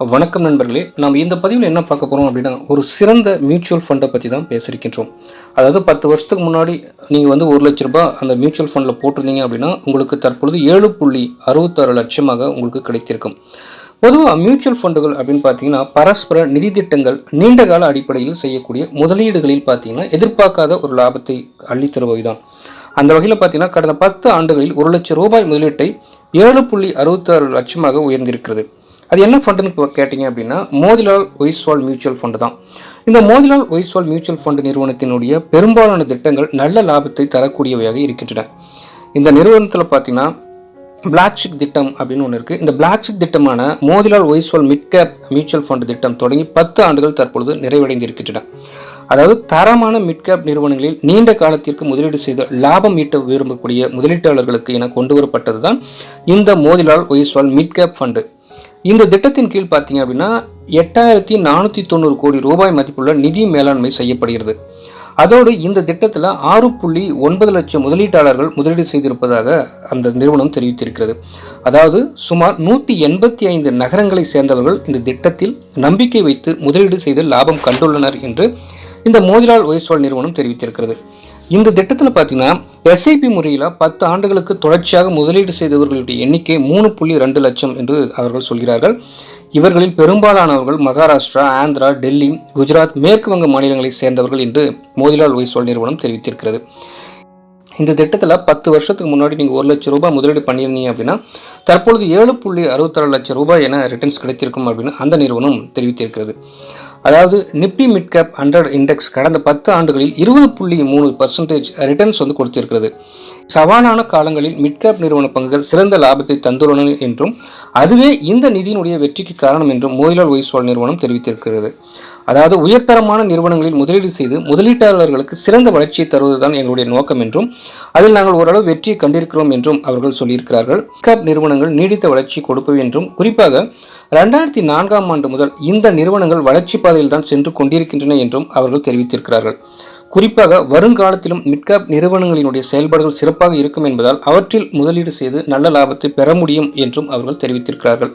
வணக்கம் நண்பர்களே நாம் இந்த பதிவில் என்ன பார்க்க போகிறோம் அப்படின்னா ஒரு சிறந்த மியூச்சுவல் ஃபண்டை பற்றி தான் பேசியிருக்கின்றோம். அதாவது பத்து வருஷத்துக்கு முன்னாடி நீங்கள் வந்து ஒரு லட்ச ரூபாய் அந்த மியூச்சுவல் ஃபண்டில் போட்டிருந்தீங்க அப்படின்னா உங்களுக்கு தற்பொழுது ஏழு புள்ளி அறுபத்தாறு லட்சமாக உங்களுக்கு கிடைத்திருக்கும். பொதுவாக மியூச்சுவல் ஃபண்டுகள் அப்படின்னு பார்த்தீங்கன்னா பரஸ்பர நிதி திட்டங்கள் நீண்ட கால அடிப்படையில் செய்யக்கூடிய முதலீடுகளில் பார்த்தீங்கன்னா எதிர்பார்க்காத ஒரு லாபத்தை அள்ளித்தருபவை தான். அந்த வகையில் பார்த்தீங்கன்னா கடந்த பத்து ஆண்டுகளில் ஒரு லட்சம் ரூபாய் முதலீட்டை ஏழு புள்ளி அறுபத்தாறு லட்சமாக உயர்ந்திருக்கிறது. அது என்ன ஃபண்டுன்னு இப்போ கேட்டிங்க அப்படின்னா மோதிலால் ஒய்ஸ்வால் மியூச்சுவல் ஃபண்டு தான். இந்த மோதிலால் ஒய்ஸ்வால் மியூச்சுவல் ஃபண்டு நிறுவனத்தினுடைய பெரும்பாலான திட்டங்கள் நல்ல லாபத்தை தரக்கூடியவையாக இருக்கின்றன. இந்த நிறுவனத்தில் பார்த்தீங்கன்னா பிளாக்ஷிக் திட்டம் அப்படின்னு ஒன்று இருக்குது இந்த பிளாக்ஷிக் திட்டமான Motilal Oswal mid cap mutual fund திட்டம் தொடங்கி பத்து ஆண்டுகள் தற்பொழுது நிறைவடைந்திருக்கின்றன அதாவது தரமான மிட் கேப் நிறுவனங்களில் நீண்ட காலத்திற்கு முதலீடு செய்து லாபம் ஈட்ட விரும்பக்கூடிய முதலீட்டாளர்களுக்கு என கொண்டு வரப்பட்டது தான் இந்த Motilal Oswal mid cap fund இந்த திட்டத்தின் கீழ் பார்த்தீங்க அப்படின்னா எட்டாயிரத்தி நானூற்றி தொண்ணூறு கோடி ரூபாய் மதிப்புள்ள நிதி மேலாண்மை செய்யப்படுகிறது. அதோடு இந்த திட்டத்தில் ஆறு புள்ளி ஒன்பது லட்சம் முதலீட்டாளர்கள் முதலீடு செய்திருப்பதாக அந்த நிறுவனம் தெரிவித்திருக்கிறது. அதாவது சுமார் நூற்றி எண்பத்தி ஐந்து நகரங்களை சேர்ந்தவர்கள் இந்த திட்டத்தில் நம்பிக்கை வைத்து முதலீடு செய்து லாபம் கண்டுள்ளனர் என்று இந்த மோதிலால் ஒய்ஸ்வால் நிறுவனம் தெரிவித்திருக்கிறது. இந்த திட்டத்தில் பார்த்தீங்கன்னா எஸ்ஐபி முறையில் பத்து ஆண்டுகளுக்கு தொடர்ச்சியாக முதலீடு செய்தவர்களுடைய எண்ணிக்கை மூணு புள்ளி ரெண்டு லட்சம் என்று அவர்கள் சொல்கிறார்கள். இவர்களில் பெரும்பாலானவர்கள் மகாராஷ்டிரா ஆந்திரா டெல்லி குஜராத் மேற்கு வங்க மாநிலங்களைச் சேர்ந்தவர்கள் என்று மோதிலால் ஒய்சோல் நிறுவனம் தெரிவித்திருக்கிறது. இந்த திட்டத்தில் பத்து வருஷத்துக்கு முன்னாடி நீங்கள் ஒரு லட்சம் ரூபாய் முதலீடு பண்ணியிருந்தீங்க அப்படின்னா தற்பொழுது ஏழு புள்ளி அறுபத்தாறு லட்சம் ரூபாய் என ரிட்டர்ன்ஸ் கிடைத்திருக்கும் அப்படின்னு அந்த நிறுவனம் தெரிவித்திருக்கிறது. அதாவது Nifty mid cap hundred index கடந்த பத்து ஆண்டுகளில் இருபது புள்ளி மூணு பர்சன்டேஜ் ரிட்டர்ன்ஸ் வந்து கொடுத்திருக்கிறது. சவாலான காலங்களில் மிட்கேப் நிறுவன பங்குகள் சிறந்த லாபத்தை தந்துள்ளன என்றும் அதுவே இந்த நிதியினுடைய வெற்றிக்கு காரணம் என்றும் மோதிலால் ஒய்ஸ்வால் நிறுவனம் தெரிவித்திருக்கிறது. அதாவது உயர்தரமான நிறுவனங்களில் முதலீடு செய்து முதலீட்டாளர்களுக்கு சிறந்த வளர்ச்சியை தருவதுதான் எங்களுடைய நோக்கம் என்றும் அதில் நாங்கள் ஓரளவு வெற்றியை கண்டிருக்கிறோம் என்றும் அவர்கள் சொல்லியிருக்கிறார்கள். கேப் நிறுவனங்கள் நீடித்த வளர்ச்சி கொடுப்பவை என்றும் குறிப்பாக ரெண்டாயிரத்தி நான்காம் ஆண்டு முதல் இந்த நிறுவனங்கள் வளர்ச்சி பாதையில் தான் சென்று கொண்டிருக்கின்றன என்றும் அவர்கள் தெரிவித்திருக்கிறார்கள். குறிப்பாக வருங்காலத்திலும் மிட்காப் நிறுவனங்களினுடைய செயல்பாடுகள் சிறப்பாக இருக்கும் என்பதால் அவற்றில் முதலீடு செய்து நல்ல லாபத்தை பெற முடியும் என்றும் அவர்கள் தெரிவித்திருக்கிறார்கள்.